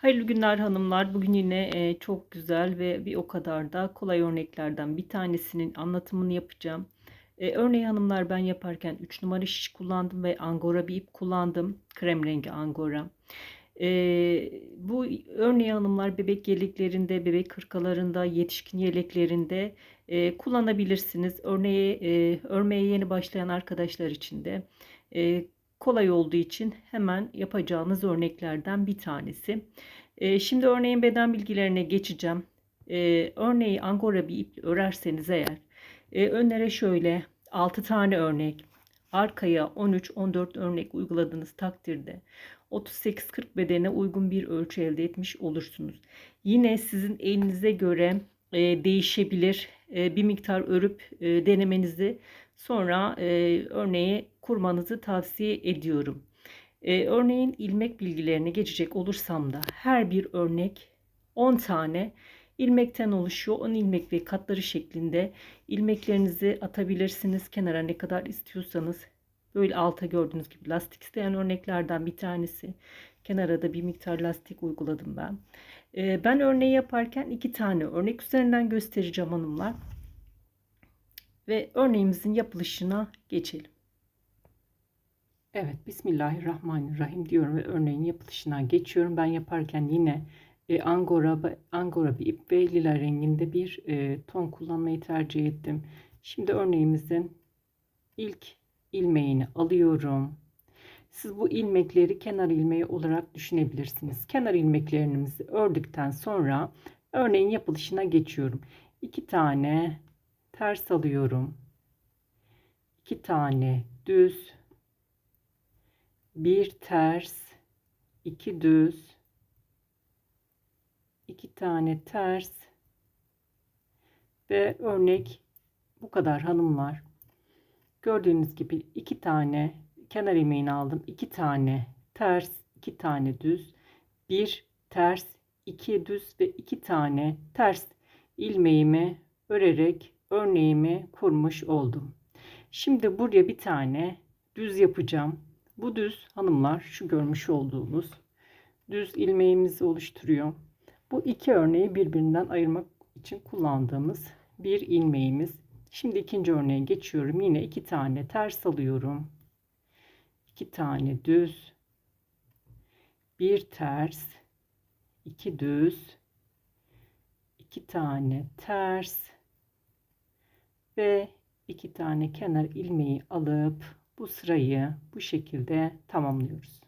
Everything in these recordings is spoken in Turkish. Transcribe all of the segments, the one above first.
Hayırlı günler hanımlar. Bugün yine e, çok güzel ve bir o kadar da kolay örneklerden bir tanesinin anlatımını yapacağım. E, örneği hanımlar ben yaparken 3 numara şiş kullandım ve angora bir ip kullandım. Krem rengi angora. E, bu örneği hanımlar bebek yeleklerinde, bebek kırkalarında, yetişkin yeleklerinde kullanabilirsiniz. Örneği e, örmeye yeni başlayan arkadaşlar için de e, kolay olduğu için hemen yapacağınız örneklerden bir tanesi. E, şimdi örneğin beden bilgilerine geçeceğim. E, örneği angora bir ip örerseniz eğer e, önlere şöyle 6 tane örnek arkaya 13-14 örnek uyguladığınız takdirde 38-40 bedene uygun bir ölçü elde etmiş olursunuz. Yine sizin elinize göre e, değişebilir. E, bir miktar örüp e, denemenizi sonra e, örneği kurmanızı tavsiye ediyorum. E, örneğin ilmek bilgilerine geçecek olursam da her bir örnek 10 tane ilmekten oluşuyor. 10 ilmek ve katları şeklinde ilmeklerinizi atabilirsiniz. Kenara ne kadar istiyorsanız. Böyle alta gördüğünüz gibi lastik isteyen örneklerden bir tanesi. Kenara da bir miktar lastik uyguladım ben. E, ben örneği yaparken iki tane örnek üzerinden göstereceğim hanımlar. Ve örneğimizin yapılışına geçelim. Evet, Bismillahirrahmanirrahim diyorum ve örneğin yapılışına geçiyorum. Ben yaparken yine e, angora angora bir ip ve lila renginde bir e, ton kullanmayı tercih ettim. Şimdi örneğimizin ilk ilmeğini alıyorum. Siz bu ilmekleri kenar ilmeği olarak düşünebilirsiniz. Kenar ilmeklerimizi ördükten sonra örneğin yapılışına geçiyorum. İki tane ters alıyorum. İki tane düz bir ters, iki düz, iki tane ters ve örnek bu kadar hanımlar. Gördüğünüz gibi iki tane kenar ilmeğini aldım. iki tane ters, iki tane düz, bir ters, iki düz ve iki tane ters ilmeğimi örerek örneğimi kurmuş oldum. Şimdi buraya bir tane düz yapacağım. Bu düz hanımlar şu görmüş olduğunuz düz ilmeğimizi oluşturuyor. Bu iki örneği birbirinden ayırmak için kullandığımız bir ilmeğimiz. Şimdi ikinci örneğe geçiyorum. Yine iki tane ters alıyorum. iki tane düz. Bir ters. iki düz. iki tane ters. Ve iki tane kenar ilmeği alıp bu sırayı bu şekilde tamamlıyoruz.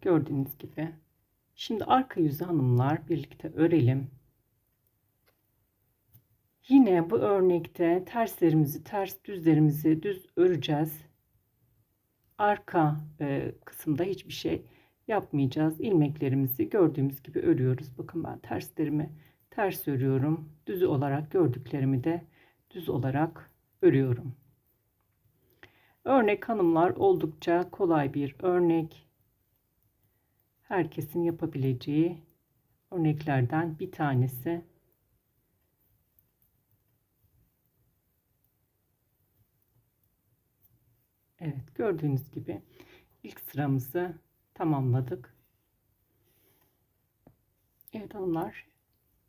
Gördüğünüz gibi. Şimdi arka yüzü hanımlar birlikte örelim. Yine bu örnekte terslerimizi ters düzlerimizi düz öreceğiz. Arka e, kısımda hiçbir şey yapmayacağız. İlmeklerimizi gördüğümüz gibi örüyoruz. Bakın ben terslerimi ters örüyorum. Düz olarak gördüklerimi de düz olarak örüyorum. Örnek hanımlar oldukça kolay bir örnek. Herkesin yapabileceği örneklerden bir tanesi. Evet gördüğünüz gibi ilk sıramızı tamamladık. Evet hanımlar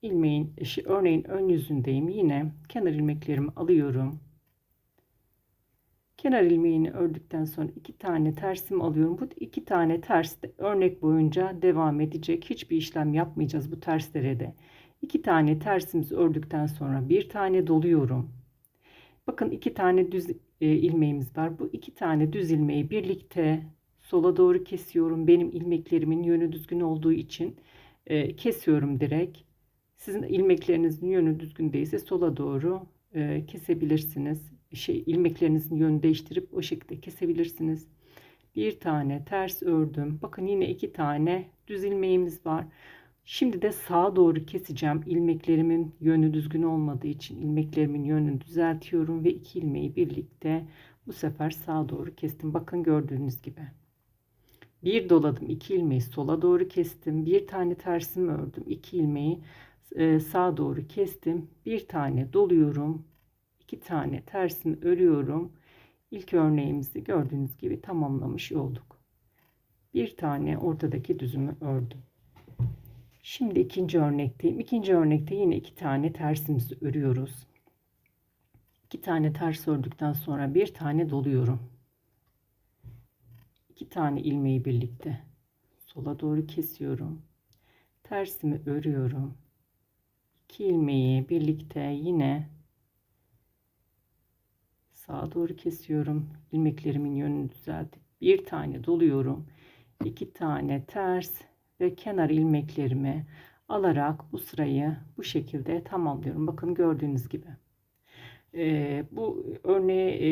ilmeğin eşi örneğin ön yüzündeyim. Yine kenar ilmeklerimi alıyorum. Kenar ilmeğini ördükten sonra iki tane tersim alıyorum. Bu iki tane ters de örnek boyunca devam edecek. Hiçbir işlem yapmayacağız bu terslere de. İki tane tersimizi ördükten sonra bir tane doluyorum. Bakın iki tane düz e, ilmeğimiz var. Bu iki tane düz ilmeği birlikte sola doğru kesiyorum. Benim ilmeklerimin yönü düzgün olduğu için e, kesiyorum direkt. Sizin ilmeklerinizin yönü düzgün değilse sola doğru e, kesebilirsiniz şey ilmeklerinizin yönü değiştirip o şekilde kesebilirsiniz. Bir tane ters ördüm. Bakın yine iki tane düz ilmeğimiz var. Şimdi de sağa doğru keseceğim. İlmeklerimin yönü düzgün olmadığı için ilmeklerimin yönünü düzeltiyorum ve iki ilmeği birlikte bu sefer sağa doğru kestim. Bakın gördüğünüz gibi. Bir doladım. iki ilmeği sola doğru kestim. Bir tane tersimi ördüm. iki ilmeği e, sağa doğru kestim. Bir tane doluyorum iki tane tersini örüyorum. İlk örneğimizi gördüğünüz gibi tamamlamış olduk. Bir tane ortadaki düzümü ördüm. Şimdi ikinci örnekteyim. İkinci örnekte yine iki tane tersimizi örüyoruz. İki tane ters ördükten sonra bir tane doluyorum. İki tane ilmeği birlikte sola doğru kesiyorum. Tersimi örüyorum. İki ilmeği birlikte yine sağa doğru kesiyorum. İlmeklerimin yönünü düzeltip bir tane doluyorum. iki tane ters ve kenar ilmeklerimi alarak bu sırayı bu şekilde tamamlıyorum. Bakın gördüğünüz gibi. Ee, bu örneğe e,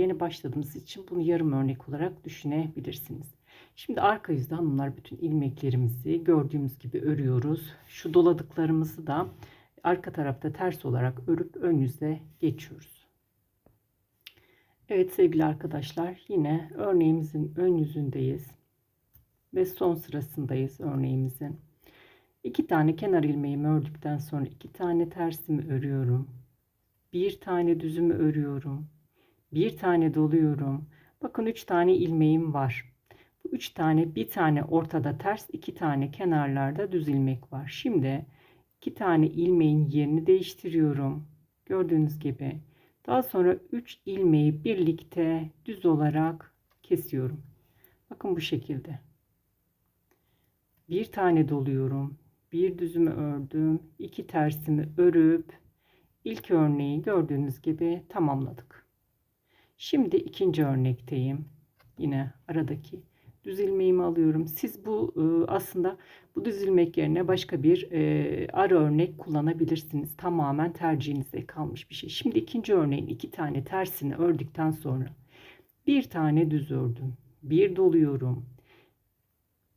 yeni başladığımız için bunu yarım örnek olarak düşünebilirsiniz. Şimdi arka yüzde hanımlar bütün ilmeklerimizi gördüğümüz gibi örüyoruz. Şu doladıklarımızı da arka tarafta ters olarak örüp ön yüze geçiyoruz. Evet sevgili arkadaşlar yine örneğimizin ön yüzündeyiz ve son sırasındayız örneğimizin. İki tane kenar ilmeğimi ördükten sonra iki tane tersimi örüyorum. Bir tane düzümü örüyorum. Bir tane doluyorum. Bakın üç tane ilmeğim var. Bu üç tane bir tane ortada ters iki tane kenarlarda düz ilmek var. Şimdi iki tane ilmeğin yerini değiştiriyorum. Gördüğünüz gibi. Daha sonra 3 ilmeği birlikte düz olarak kesiyorum. Bakın bu şekilde bir tane doluyorum. Bir düzümü ördüm. iki tersimi örüp ilk örneği gördüğünüz gibi tamamladık. Şimdi ikinci örnekteyim. Yine aradaki düz ilmeğimi alıyorum. Siz bu e, aslında bu düz ilmek yerine başka bir e, ara örnek kullanabilirsiniz. Tamamen tercihinize kalmış bir şey. Şimdi ikinci örneğin iki tane tersini ördükten sonra bir tane düz ördüm. Bir doluyorum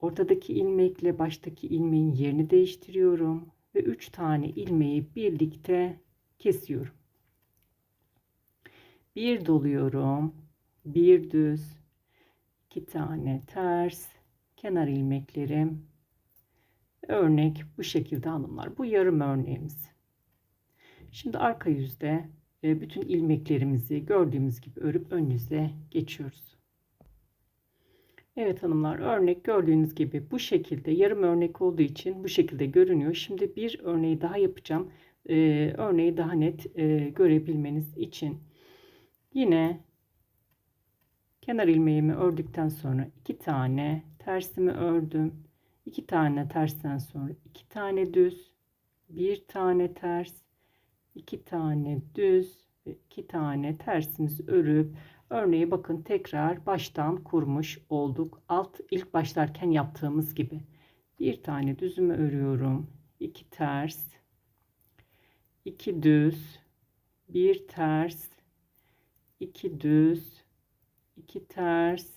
Ortadaki ilmekle baştaki ilmeğin yerini değiştiriyorum ve 3 tane ilmeği birlikte kesiyorum. Bir doluyorum. Bir düz, iki tane ters, kenar ilmeklerim. Örnek bu şekilde hanımlar. Bu yarım örneğimiz. Şimdi arka yüzde e, bütün ilmeklerimizi gördüğümüz gibi örüp ön yüze geçiyoruz. Evet hanımlar örnek gördüğünüz gibi bu şekilde yarım örnek olduğu için bu şekilde görünüyor. Şimdi bir örneği daha yapacağım. Ee, örneği daha net e, görebilmeniz için. Yine kenar ilmeğimi ördükten sonra iki tane tersimi ördüm. iki tane tersten sonra iki tane düz, bir tane ters, iki tane düz ve iki tane tersimizi örüp Örneği bakın tekrar baştan kurmuş olduk. Alt ilk başlarken yaptığımız gibi. Bir tane düzümü örüyorum. iki ters, iki düz, bir ters, iki düz, iki ters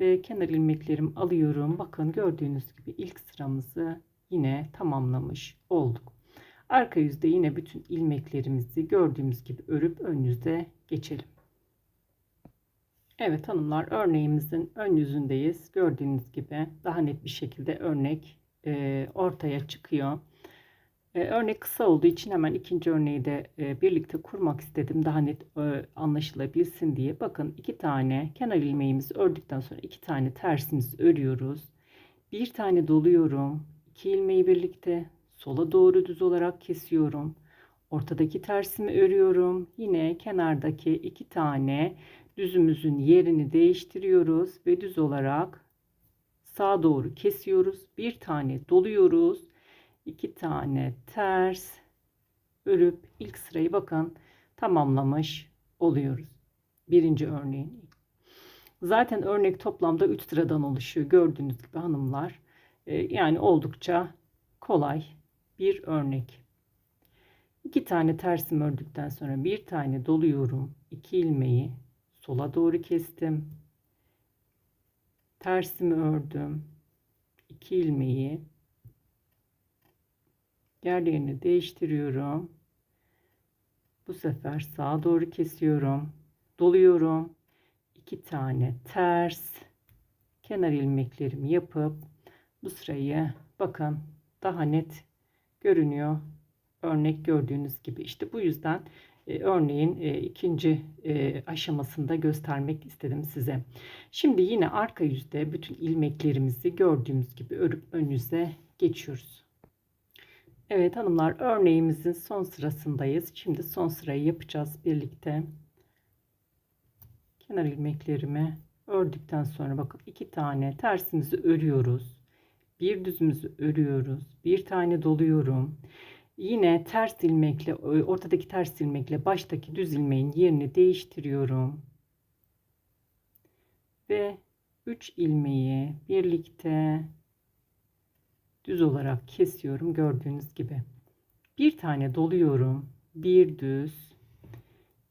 ve kenar ilmeklerimi alıyorum. Bakın gördüğünüz gibi ilk sıramızı yine tamamlamış olduk. Arka yüzde yine bütün ilmeklerimizi gördüğümüz gibi örüp ön yüzde geçelim. Evet hanımlar örneğimizin ön yüzündeyiz. Gördüğünüz gibi daha net bir şekilde örnek e, ortaya çıkıyor. E, örnek kısa olduğu için hemen ikinci örneği de e, birlikte kurmak istedim. Daha net e, anlaşılabilsin diye. Bakın iki tane kenar ilmeğimizi ördükten sonra iki tane tersimizi örüyoruz. Bir tane doluyorum. İki ilmeği birlikte sola doğru düz olarak kesiyorum. Ortadaki tersimi örüyorum. Yine kenardaki iki tane düzümüzün yerini değiştiriyoruz ve düz olarak sağa doğru kesiyoruz. Bir tane doluyoruz. İki tane ters örüp ilk sırayı bakın tamamlamış oluyoruz. Birinci örneğin. Zaten örnek toplamda 3 sıradan oluşuyor. Gördüğünüz gibi hanımlar. Ee, yani oldukça kolay bir örnek. İki tane tersim ördükten sonra bir tane doluyorum. iki ilmeği sola doğru kestim. Tersimi ördüm. iki ilmeği yerlerini değiştiriyorum. Bu sefer sağa doğru kesiyorum. Doluyorum. iki tane ters kenar ilmeklerimi yapıp bu sırayı bakın daha net görünüyor. Örnek gördüğünüz gibi işte bu yüzden e, örneğin e, ikinci e, aşamasında göstermek istedim size. Şimdi yine arka yüzde bütün ilmeklerimizi gördüğümüz gibi örüp önünüze geçiyoruz. Evet hanımlar örneğimizin son sırasındayız. Şimdi son sırayı yapacağız birlikte. Kenar ilmeklerimi ördükten sonra bakın iki tane tersimizi örüyoruz. Bir düzümüzü örüyoruz. Bir tane doluyorum. Yine ters ilmekle ortadaki ters ilmekle baştaki düz ilmeğin yerini değiştiriyorum. Ve 3 ilmeği birlikte düz olarak kesiyorum gördüğünüz gibi. Bir tane doluyorum. Bir düz,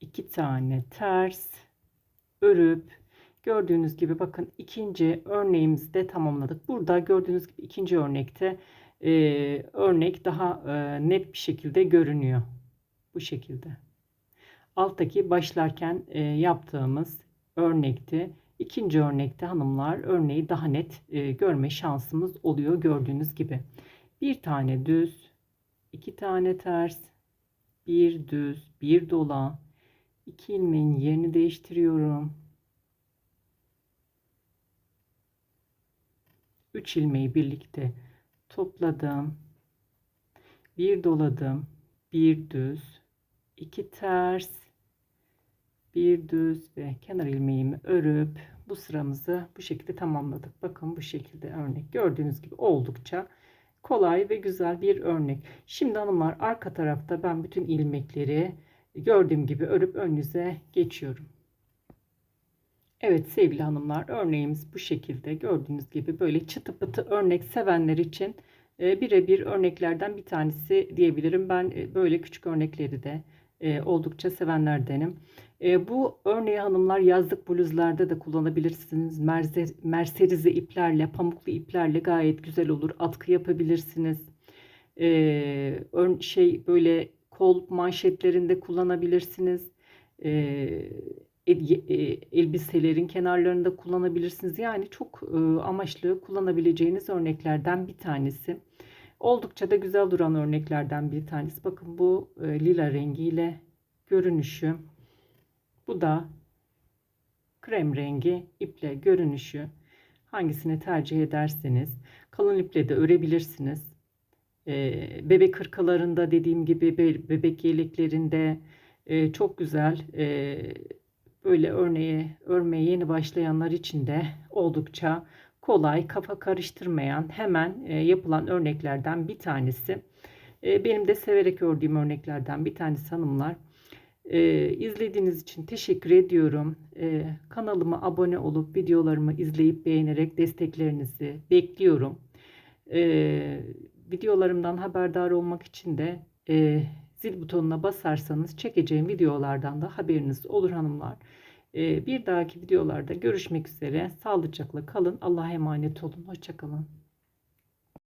iki tane ters örüp gördüğünüz gibi bakın ikinci örneğimizi de tamamladık. Burada gördüğünüz gibi ikinci örnekte e, örnek daha e, net bir şekilde görünüyor. Bu şekilde. Alttaki başlarken e, yaptığımız örnekti. İkinci örnekte hanımlar örneği daha net e, görme şansımız oluyor gördüğünüz gibi. Bir tane düz, iki tane ters, bir düz, bir dola, iki ilmeğin yerini değiştiriyorum. 3 ilmeği birlikte topladım. Bir doladım. Bir düz, iki ters, bir düz ve kenar ilmeğimi örüp bu sıramızı bu şekilde tamamladık. Bakın bu şekilde örnek. Gördüğünüz gibi oldukça kolay ve güzel bir örnek. Şimdi hanımlar arka tarafta ben bütün ilmekleri gördüğüm gibi örüp önünüze geçiyorum. Evet sevgili hanımlar örneğimiz bu şekilde gördüğünüz gibi böyle çıtı pıtı örnek sevenler için e, birebir örneklerden bir tanesi diyebilirim. Ben e, böyle küçük örnekleri de e, oldukça sevenlerdenim. Bu örneği hanımlar yazlık bluzlarda da kullanabilirsiniz. Merserize iplerle, pamuklu iplerle gayet güzel olur. Atkı yapabilirsiniz. Şey böyle kol manşetlerinde kullanabilirsiniz elbiselerin kenarlarında kullanabilirsiniz. Yani çok amaçlı kullanabileceğiniz örneklerden bir tanesi. Oldukça da güzel duran örneklerden bir tanesi. Bakın bu lila rengiyle görünüşü. Bu da krem rengi iple görünüşü. Hangisini tercih ederseniz kalın iple de örebilirsiniz. Bebek hırkalarında dediğim gibi bebek yeleklerinde çok güzel böyle örneği örmeye yeni başlayanlar için de oldukça kolay, kafa karıştırmayan, hemen e, yapılan örneklerden bir tanesi. E, benim de severek ördüğüm örneklerden bir tanesi hanımlar. E, izlediğiniz için teşekkür ediyorum. Kanalıma abone olup videolarımı izleyip beğenerek desteklerinizi bekliyorum. Videolarımdan haberdar olmak için de zil butonuna basarsanız çekeceğim videolardan da haberiniz olur hanımlar. Ee, bir dahaki videolarda görüşmek üzere. Sağlıcakla kalın. Allah'a emanet olun. Hoşçakalın.